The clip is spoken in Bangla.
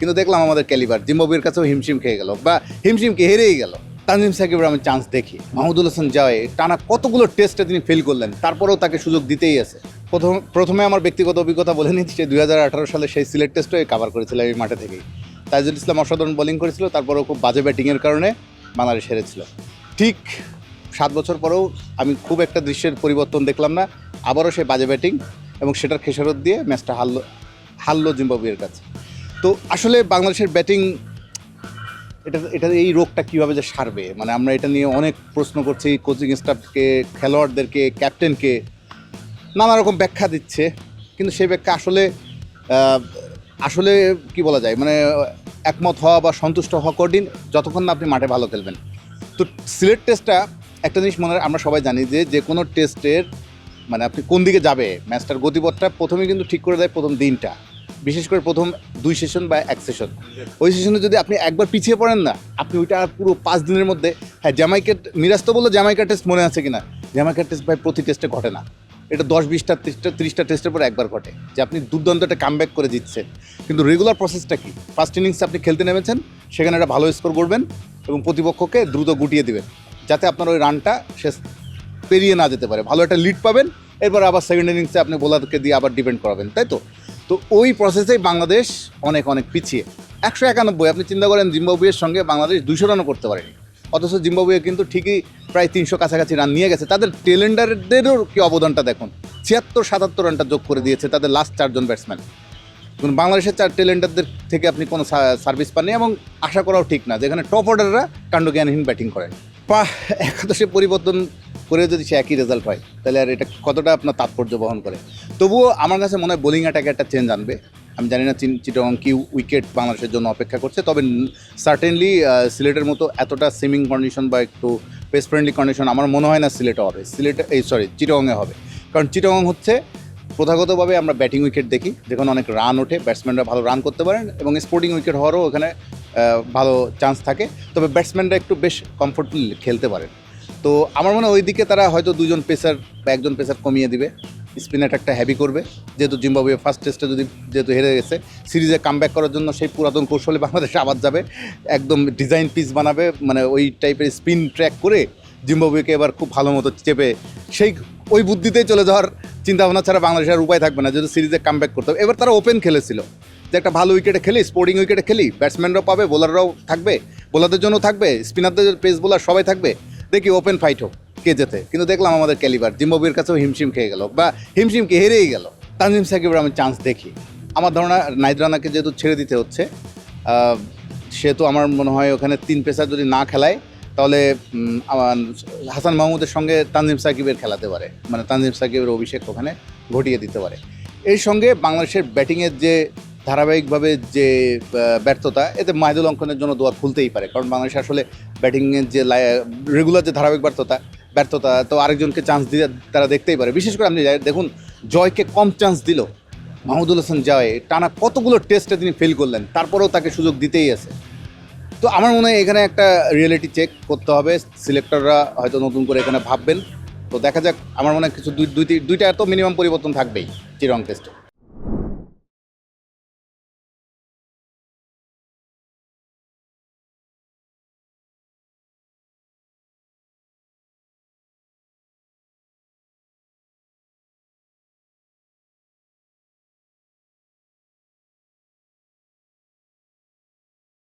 কিন্তু দেখলাম আমাদের ক্যালিবার, জিম্বাবুয়ের কাছেও হিমশিম খেয়ে গেল বা হিমশিমকে হেরেই গেল। তানজিম সাকিবের আমি চান্স দেখি। মাহমুদুল হাসান জাওয়ে টানা কতগুলো টেস্টে তিনি ফেল করলেন, তারপরেও তাকে সুযোগ দিতেই আছে। প্রথম, প্রথমে আমার ব্যক্তিগত অভিজ্ঞতা বলে নিচ্ছি যে দু হাজার আঠেরো সালে সেই সিলেট টেস্টে কাভার করেছিল এই মাঠে থেকেই। তাইজুল ইসলাম অসাধারণ বোলিং করেছিল, তারপরেও খুব বাজে ব্যাটিংয়ের কারণে বাংলাদেশ হেরেছিল। ঠিক সাত বছর পরেও আমি খুব একটা দৃশ্যের পরিবর্তন দেখলাম না, আবারও সেই বাজে ব্যাটিং এবং সেটার খেসারত দিয়ে ম্যাচটা হারলো হারলো জিম্বাবুয়ের কাছে। তো আসলে বাংলাদেশের ব্যাটিং, এটা এটা এই রোগটা কীভাবে যে সারবে? মানে আমরা এটা নিয়ে অনেক প্রশ্ন করছি কোচিং স্টাফকে খেলোয়াড়দেরকে ক্যাপ্টেনকে নানা রকম ব্যাখ্যা দিচ্ছে। কিন্তু সেই ব্যাখ্যা আসলে আসলে কি বলা যায়? মানে একমত হওয়া বা সন্তুষ্ট হওয়া কঠিন, যতক্ষণ না আপনি মাঠে ভালো খেলবেন। তো সিলেট টেস্টটা একটা জিনিস মনে, আমরা সবাই জানি যে যে কোনো টেস্টের মানে আপনি কোন দিকে যাবে, ম্যাচটার গতিপথটা প্রথমে কিন্তু ঠিক করে দেয় প্রথম দিনটা। বিশেষ করে প্রথম দুই সেশন বা এক সেশন ওই সেশনে যদি আপনি একবার পিছিয়ে পড়েন না, আপনি ওইটা পুরো পাঁচ দিনের মধ্যে হ্যাঁ জ্যামাইকের মিরাজ তো বলল জ্যামাইকা টেস্ট মনে আছে কিনা? জ্যামাইকা টেস্ট ভাই প্রতি টেস্টে ঘটে না। এটা দশ, বিশটা, ত্রিশটা ত্রিশটা টেস্টের পর একবার ঘটে যে আপনি দুর্দান্ত একটা কামব্যাক করে জিতছেন। কিন্তু রেগুলার প্রসেসটা কি? ফার্স্ট ইনিংসে আপনি খেলতে নেমেছেন, সেখানে একটা ভালো স্কোর করবেন এবং প্রতিপক্ষকে দ্রুত গুটিয়ে দেবেন, যাতে আপনার ওই রানটা শেষ পেরিয়ে না যেতে পারে। ভালো একটা লিড পাবেন, এরপর আবার সেকেন্ড ইনিংসে আপনি বোলারকে দিয়ে আবার ডিপেন্ড করাবেন, তাই তো? তো ওই প্রসেসেই বাংলাদেশ অনেক অনেক পিছিয়ে। একশো একানব্বই, আপনি চিন্তা করেন জিম্বাবুয়ের সঙ্গে বাংলাদেশ দুইশো রানও করতে পারেনি। অথচ জিম্বাবুয়ে কিন্তু ঠিকই প্রায় তিনশো কাছাকাছি রান নিয়ে গেছে। তাদের টেলেন্ডারদেরও কি অবদানটা দেখুন? ছিয়াত্তর, সাতাত্তর রানটা যোগ করে দিয়েছে তাদের লাস্ট চারজন ব্যাটসম্যান কিন্তু বাংলাদেশের চার টেলেন্ডারদের থেকে আপনি কোনো সার্ভিস পাননি এবং আশা করাও ঠিক না, যেখানে টপ অর্ডাররা কাণ্ডজ্ঞানহীন ব্যাটিং করেন। পা একাদশে পরিবর্তন করে যদি সে একই রেজাল্ট হয় তাহলে আর এটা কতটা আপনার তাৎপর্য বহন করে? তবুও আমার কাছে মনে হয় বোলিং অ্যাটাকে একটা চেঞ্জ আনবে। আমি জানি না চিটগং কি উইকেট বাংলাদেশের জন্য অপেক্ষা করছে, তবে সার্টেনলি সিলেটের মতো এতটা সুইমিং কন্ডিশন বা একটু পেস ফ্রেন্ডলি কন্ডিশন আমার মনে হয় না সিলেটে হবে। সিলেটে, এই সরি চিটগংয়ে হবে। কারণ চিটগং হচ্ছে প্রথাগতভাবে আমরা ব্যাটিং উইকেট দেখি, যেখানে অনেক রান ওঠে ব্যাটসম্যানরা ভালো রান করতে পারেন এবং স্পোর্টিং উইকেট হওয়ারও ওখানে ভালো চান্স থাকে। তবে ব্যাটসম্যানরা একটু বেশ কমফোর্টেবলি খেলতে পারেন। তো আমার মনে হয় ওই দিকে তারা হয়তো দুজন পেসার বা একজন পেসার কমিয়ে দিবে। স্পিন অ্যাটাকটা হ্যাভি করবে। যেহেতু জিম্বাবুয়ে ফার্স্ট টেস্টে যদি, যেহেতু হেরে গেছে সিরিজে কামব্যাক করার জন্য সেই পুরাতন কৌশলে বাংলাদেশ আবার যাবে, একদম ডিজাইন পিস বানাবে মানে ওই টাইপের স্পিন ট্র্যাক করে জিম্বাবুয়েকে এবার খুব ভালো মতো চেপে সেই, ওই বুদ্ধিতেই চলে যাওয়ার চিন্তা ভাবনা ছাড়া বাংলাদেশের উপায় থাকবে না। যদি সিরিজে কামব্যাক করতে হবে। এবার তারা ওপেন খেলেছিল। যে একটা ভালো উইকেটে খেলি স্পোর্টিং উইকেটে খেলি ব্যাটসম্যানরাও পাবে বোলাররাও থাকবে বোলারদের জন্য থাকবে স্পিনারদের পেস বোলার সবাই থাকবে। দেখি ওপেন ফাইট হোক, কে যেতে কিন্তু দেখলাম আমাদের ক্যালিবার জিম্বাবুয়ের কাছেও হিমশিম খেয়ে গেল, বা হিমশিমকে হেরেই গেল। তানজিম সাকিবের আমি চান্স দেখি। আমার ধারণা নাইদ রানাকে যেহেতু ছেড়ে দিতে হচ্ছে সেহেতু আমার মনে হয় ওখানে তিন পেসার যদি না খেলায়, তাহলে হাসান মাহমুদের সঙ্গে তানজিম সাকিবের খেলাতে পারে। মানে তানজিম সাকিবের অভিষেক ওখানে ঘটিয়ে দিতে পারে। এর সঙ্গে বাংলাদেশের ব্যাটিংয়ের যে ধারাবাহিকভাবে যে ব্যর্থতা, এতে মাহিদুল অঙ্কনের জন্য দোয়ার খুলতেই পারে। কারণ বাংলাদেশ আসলে ব্যাটিংয়ের যে রেগুলার যে ধারাবাহিক ব্যর্থতা ব্যর্থতা, তো আরেকজনকে চান্স দিয়ে তারা দেখতেই পারে। বিশেষ করে আপনি দেখুন, জয়কে কম চান্স দিল মাহমুদুল হাসান জয় টানা কতগুলো টেস্টে তিনি ফেল করলেন, তারপরেও তাকে সুযোগ দিতেই আছে। তো আমার মনে হয় এখানে একটা রিয়েলিটি চেক করতে হবে। সিলেক্টররা হয়তো নতুন করে এখানে ভাববেন। তো দেখা যাক, আমার মনে হয় কিছু দুই দুই দুইটা তো মিনিমাম পরিবর্তন থাকবেই চিরং টেস্টে